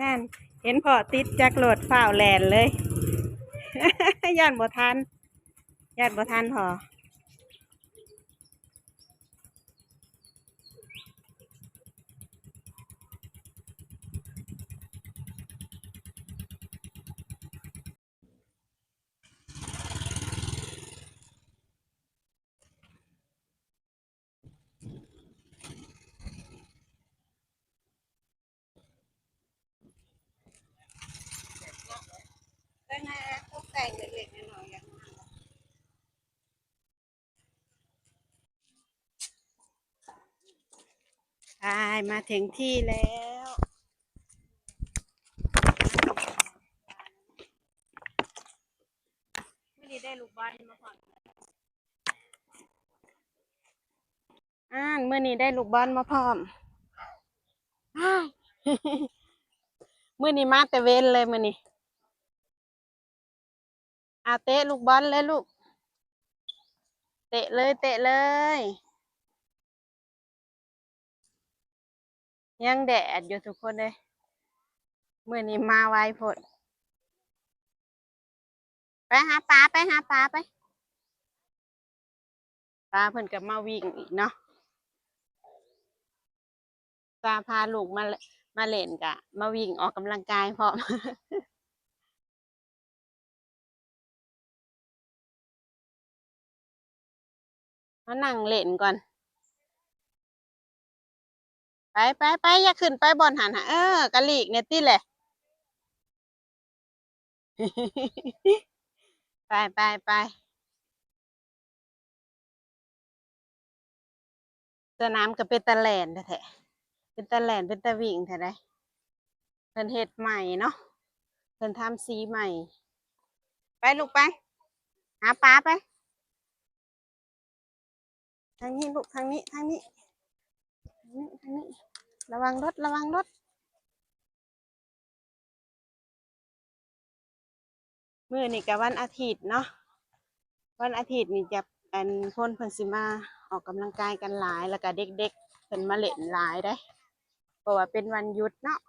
นั่น เห็นพอติดจากโหลดฝ้าวแลนเลยย่านบ่ทันย่านบ่ทันพอ เป็นไงตกแต่งเล็กๆน้อยๆอย่างนั้นใช่ มาถึงที่แล้ว ไม่ได้ได้ลูกบอลมาก่อนอ่านเมื่อนี้ได้ลูกบอลมาพร้อมอ้ายมื่อนี้มาแต่เว้นเลยมื่อนี้อาเตะลูกบอลเลยลูก เตะเลยเตะเลย ยังแดดอยู่ทุกคนเลยเมื่อนี้มาไวพดไปหาปลาไปหาปลาไปปลาเพิ่นกับมาวิ่งอีกเนาะปลาพาลูกมาเลมาเล่นกะ มาวิ่งออกกำลังกายพร้อมมานั่งเล่นก่อน ไปไปไปอย่าขึ้นไปบอนหันหาเออกะลีกเนี่ยติแหละไปไปไปสนามก็เป็นตะแหลนแท้เป็นตะแหลนเป็นตะวิ่งแท้ได้เพิ่นเฮ็ดใหม่เนาะเพิ่นทำสีใหม่ ไปลูกไป หาปลาไป ทางนี้ลูกทางนี้ทางนี้ นี้ทางนี้ ระวังรถ ระวังรถ มื้อนี้ก็วันอาทิตย์เนาะ วันอาทิตย์นี่จะอันคนเพิ่นสิมาออกกำลังกายกันหลาย แล้วก็เด็กๆเพิ่นมาเล่นหลายได้ เพราะว่าเป็นวันหยุดเนาะ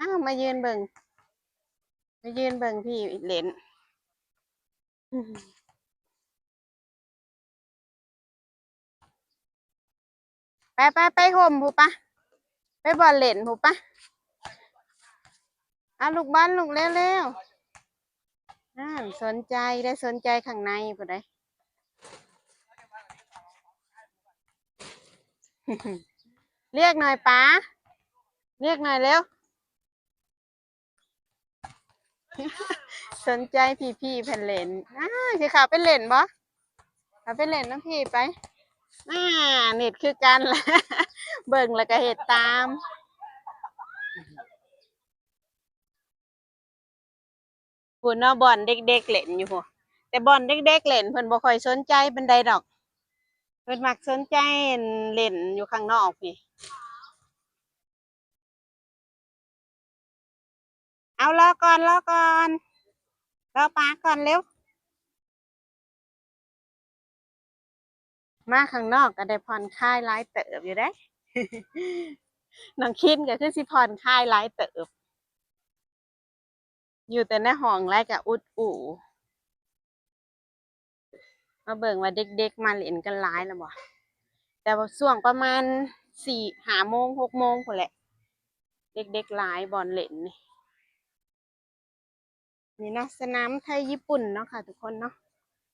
อ้าวมายืนเบิ่งมายืนเบิ่งพี่เล่น ไปไปไปห่มผู้ปะไปบอลเล่นผู้ปะเอาลูกบอลลูกเร็วๆอ่าสนใจได้สนใจข้างในผู้ใดเรียกหน่อยป้าเรียกหน่อยเร็ว สนใจพี่พี่ๆเพ่นเล่นอ่าสิขาไปเล่นบ่เขาไปเล่นน้ำพี่ไป อ่าเน็ตคือกันละเบิ่งแล้วก็เฮ็ดตามพุ่นเนาะบอลเด็กๆเล่นอยู่พุ่นแต่บอลเด็กๆเล่นเพิ่นบ่ค่อยสนใจปานใดดอก เพิ่นมักสนใจเล่นอยู่ข้างนอกนี่เอารอก่อนรอก่อนรอปลาก่อนเร็ว มาข้างนอกก็ได้ผ่อนคลายหลายเติบอยู่ได้ น้องคินก็คือสิผ่อนคลายหลายเติบ อยู่แต่ในห้องไรก็อุดอู่มาเบิ่งว่าเด็กๆ มาเล่นกันหลายแล้วบ่แต่ว่าช่วงประมาณสี่ห้าโมงหกโมงพุ่นแหละ เด็กๆหลายบอลเล่นนี่นี่นะสนามไทยญี่ปุ่นเนาะค่ะ ทุกคนเนาะ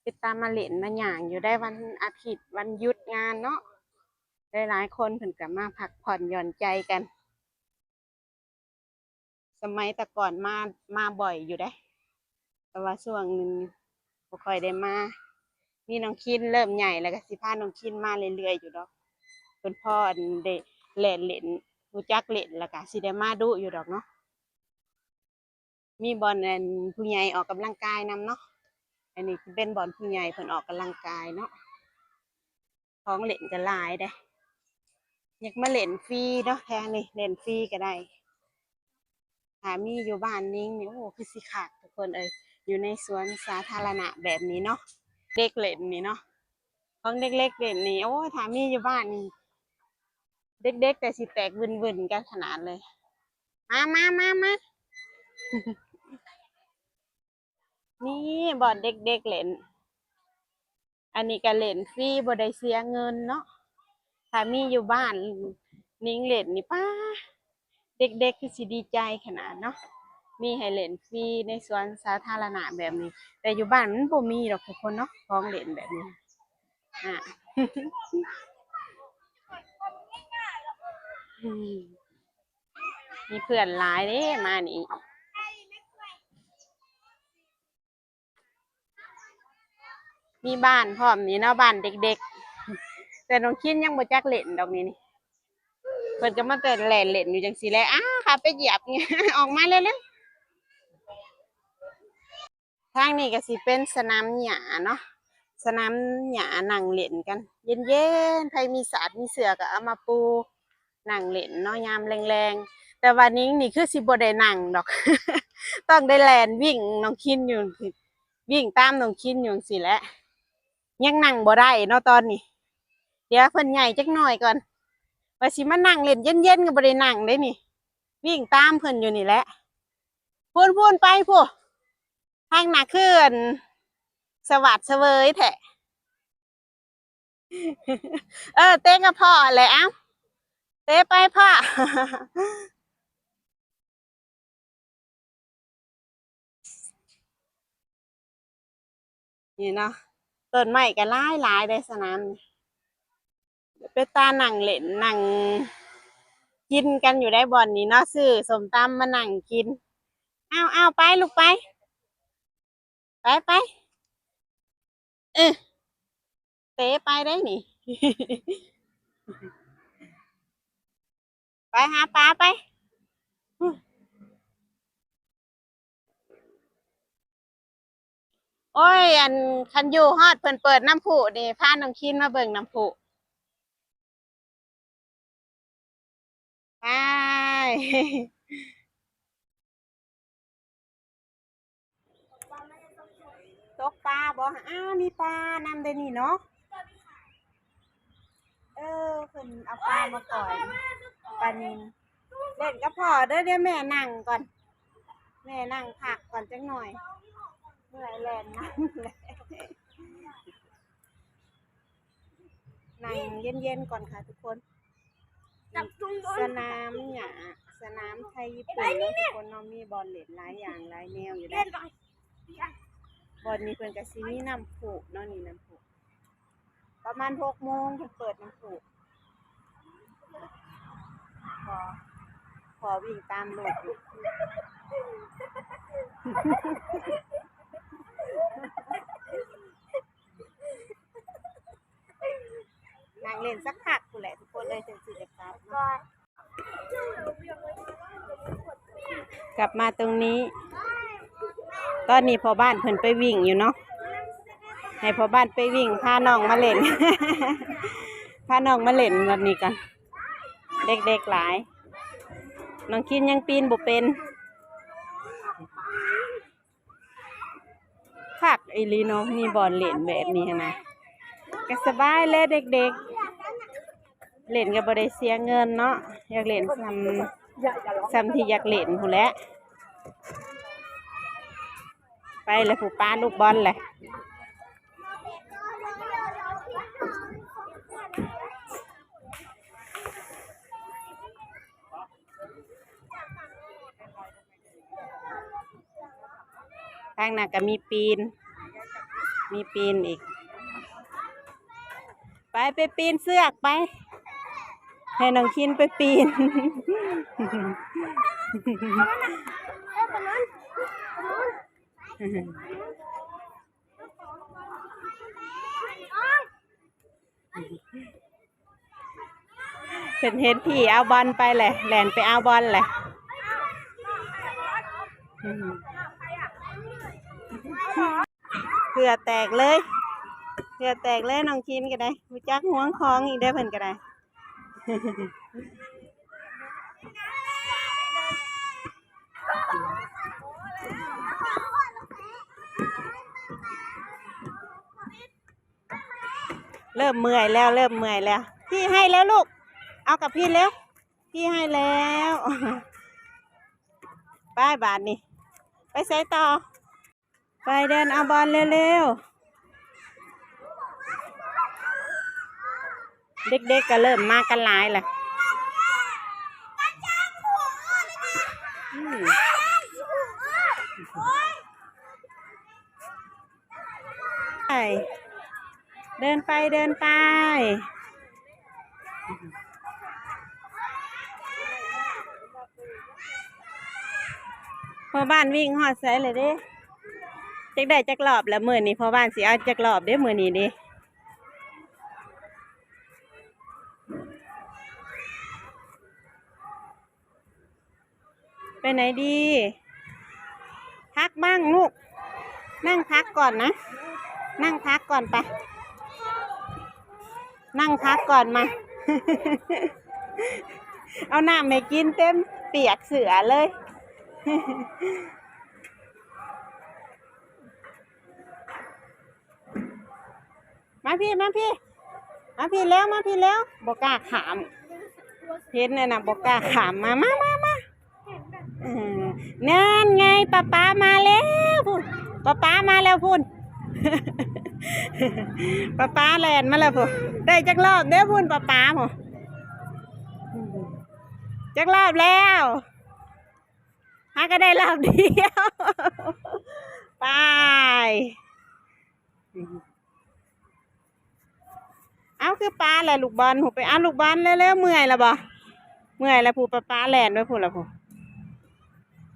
ติดตามมาเล่นมาหย่างอยู่ได้วันอาทิตย์วันหยุดงานเนาะได้หลายคนเพิ่นก็มาพักผ่อนหย่อนใจกัน สมัยแต่ก่อนมามาบ่อยอยู่ได้แต่ว่าช่วงหนึงบ่ค่อยได้มามีน้องคินเริ่มใหญ่แล้วก็สิพาน้องคินมาเรื่อยๆอยู่ดอกเพิ่นพ่ออันได้เล่นเล่นรู้จักเล่นแล้วก็สิได้มาดุอยู่ดอกเนาะมีบอลผู้ใหญ่ออกกำลังกายนำเนาะ อันนี้เป็นบอลผู้ใหญ่เพิ่นออกกำลังกายเนาะของเล่นก็ลายได้อยากมาเล่นฟรีเนาะแทงนี่เล่นฟรีก็ได้ถามีอยู่บ้านนิ่งนี่โอ้คือสิขาดทุกคนเอ้ยอยู่ในสวนสาธารณะแบบนี้เนาะเด็กเล่นนี่เนาะของเด็กๆเล่นนี่โอ้ถามีอยู่บ้านนี่เด็กๆแต่สิแตกวุ่นๆกันขนาดเลย มามามามา นี่บอดเด็กๆเล่น อันนี้ก็เล่นฟรีบ่ได้เสียเงินเนาะถ้ามีอยู่บ้านนิ่งเล่นนี่ป้าเด็กๆคือสิดีใจขนาดเนาะมีให้เล่นฟรีในสวนสาธารณะแบบนี้ แต่อยู่บ้านมันบ่มีหรอกทุกคนเนาะของเล่นแบบนี้อะมมีเพื่อนหลายเด้มานี่ มีบ้านพร้อมนี่เนาะบ้านเด็กๆ แต่น้องคินยังบ่จักเล่นดอกนี้นี่เพิ่นก็มาแต่แหล่นเล่นอยู่จังซี่แหละอ้าค่ะไปเหยียบเนี่ยออกมาเร็วๆทางนี้ก็สิเป็นสนามหญ้าเนาะสนามหญ้านั่งเล่นกัน เย็นๆใครมีสาดมีเสือก็เอามาปูนั่งเล่นเนาะยามแรงๆ แต่วันนี้นี่คือสิบ่ได้นั่งดอก ต้องได้แล่นวิ่งน้องคินอยู่วิ่งตามน้องคินอยู่จังซี่แหละ ยังนั่งบ่ได้เนาะตอนนี้ เดี๋ยวเพิ่นใหญ่จักหน่อยก่อนว่าสิมานั่งเล่นเย็นๆก็บ่ได้นั่งได้นี่ วิ่งตามเพิ่นอยู่นี่แหละพูนพูนไปพูทางหน้าขึ้น สวัสดเสวยแท้เออ เต้กับพ่อแหละเอ้าเต้ไปพ่อนี่เนาะ ต้นไม้ก็หลายหลายได้สนามนี่ไปตาหนังเล่นหนังกินกันอยู่ได้บ่อนนี้เนาะซื้อสมตำมาหนังกินเอาเอาไปลูกไป ไปไปเออเตะไปได้นี่ไปหาปลาไป โอ้ย อันคันอยู่ฮอดเพิ่นเปิดน้ำพุนี่พาน้องคินมาเบิ่งน้ำพุไปตกปลาบ่อ้าวมีปลานำได้นี่เนาะเออเพิ่นเอาปลามาปล่อยปลานินเล่นกับพ่อเด้อเดี๋ยวแม่นั่งก่อน แม่นั่งพักก่อนจังหน่อย เมื่อยแลนนั่งเลยนั่งเย็นๆก่อนค่ะทุกคนจับจุงโดสนนามหยาสนามไทยญี่ปุ่นเนาะทุกคนเนาะมีบอลเล่นหลายอย่างหลายแนวอยู่เล่ได้นหน่อยบอลนี้เพิ่นก็สิมีน้ำผูเนาะนี่น้ำผูประมาณหกโมงเพิ่นเปิดน้ำผูพอพอวิ่งตามโลกอยู่ นั่งเล่นสักพักกูแหละทุกคนเลยจนสิจะกลับเนาะกลับมาตรงนี้ ตอนนี้พอบ้านเพิ่นไปวิ่งอยู่เนาะให้พอบ้านไปวิ่งพาน้องมาเล่น พาน้องมาเล่นแบบนี้กัน เด็กๆหลาย น้องคินยังปีนบ่เป็นคัก อีลีเนาะมีบอลเล่นแบบนี้นะก็สบายเลยเด็กๆ เล่นก็บ่ได้เสียเงินเนาะอยากเล่นซ้ำซ้ำที่อยากเล่นพู้นแหละไปเลยผู้ป้าลูกบอลเลยข้างหน้าก็มีปีน มีปีนอีก ไปไปปีนเสือกไป ให้น้องคินไปปีนเห็นเห็นพี่เอาบอลไปแหละแหลนไปเอาบอลแหละ อืมเผื่อแตกเลยเผื่อแตกเลยน้องคินก็ได้รู้จักห่วงคองอีกได้เพิ่นก็ได้เริ่มเมื่อยแล้วเริ่มเมื่อยแล้ว พี่ให้แล้วลูก เอากับพี่แล้ว พี่ให้แล้วไปบาทนี่ ไปใส่ต่อ ไปเดินเอาบอลเร็วๆ เด็กๆก็เริ่มมากันหลายแหละไปเดินไปเดินไป พอบ้านวิ่งหอดใส่เลยด้ จักได้จักรอบแล้วมือนี้พอบ้านสิเอาจักรอบเด้มือนี้เดิไปไหนดีพักบ้างลูก นั่งพักก่อนนะ นั่งพักก่อนไป นั่งพักก่อนมา เอาน้ำไม่กินเต็มเปียกเสือเลย มาพี่มาพี่ มาพี่แล้วมาพี่แล้วบอกกล้าขามเห็นเนี่ยนะบอกกล้าขามมามามามานั่นไงป้าป้ามาแล้วพูนป้าป้ามาแล้วพูนป้าป้าแลนมาแล้วพูนได้จักรอบเด้อพูนป้าป้าพูนจักรอบแล้วหาก็ได้รอบเดียว ไป เอาคือปลาแหละลูกบอลผูไปเอาลูกบอลเร็วๆเมื่อยแล้วบ่เมื่อยแล้วผูปลาปลาแหลนไว้ผูละผู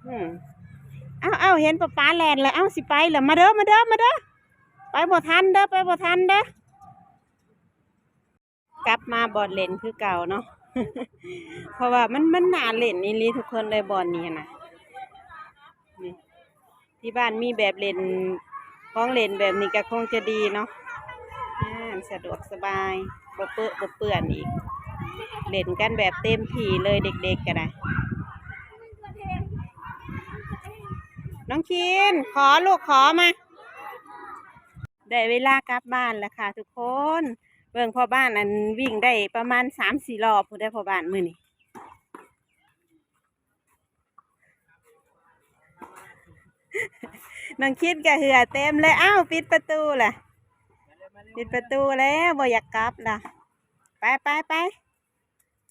อืมเอาเอาเห็นปลาปลาแหลนแล้วเอาสิไปแล้วมาเด้อมาเด้อมาเด้อไปบ่ทันเด้อไปบ่ทันเด้อกลับมาบอดเล่นคือเก่าเนาะเพราะว่ามันมันน่าเล่นนี่ลีทุกคนเลยบอลนี้นะที่บ้านมีแบบเล่นของเล่นแบบนี้ก็คงจะดีเนาะ อ่าสะดวกสบายบเปื้อบเปื้อนอีก เล่นกันแบบเต็มที่เลยเด็กๆก็ได้น้องคิน ขอลูกขอมา ได้เวลากลับบ้านแล้วค่ะ ทุกคน เบิ่งพ่อบ้านอันวิ่งได้ประมาณสามสี่รอบพูดได้พ่อบ้านมือนี่น้องคิดกับเหือเต็มเลย อ้าว ปิดประตูแหละ ปิดประตูแล้วบ่อยากกลับล่ะ ไปไปไป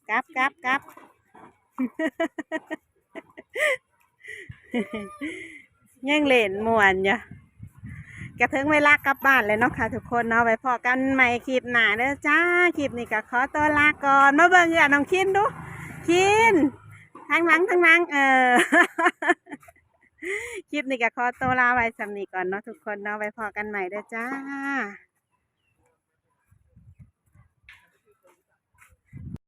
กลับกลับกลับยังเล่นมวนอยู่กระถึงเวลากลับบ้านเลยเนาะค่ะ ทุกคนเนาะไว้พอกันใหม่คลิปหน้าเด้อจ้าคลิปนี้ก็ขอตัวลาก่อนมาเบิ่งอะน้องคินดูคินทางหลังทางหลังเออคลิปนี้ก็ขอตัวลาไว้สำนีก่อนเนาะทุกคนเนาะไว้พอกันใหม่เด้อจ้า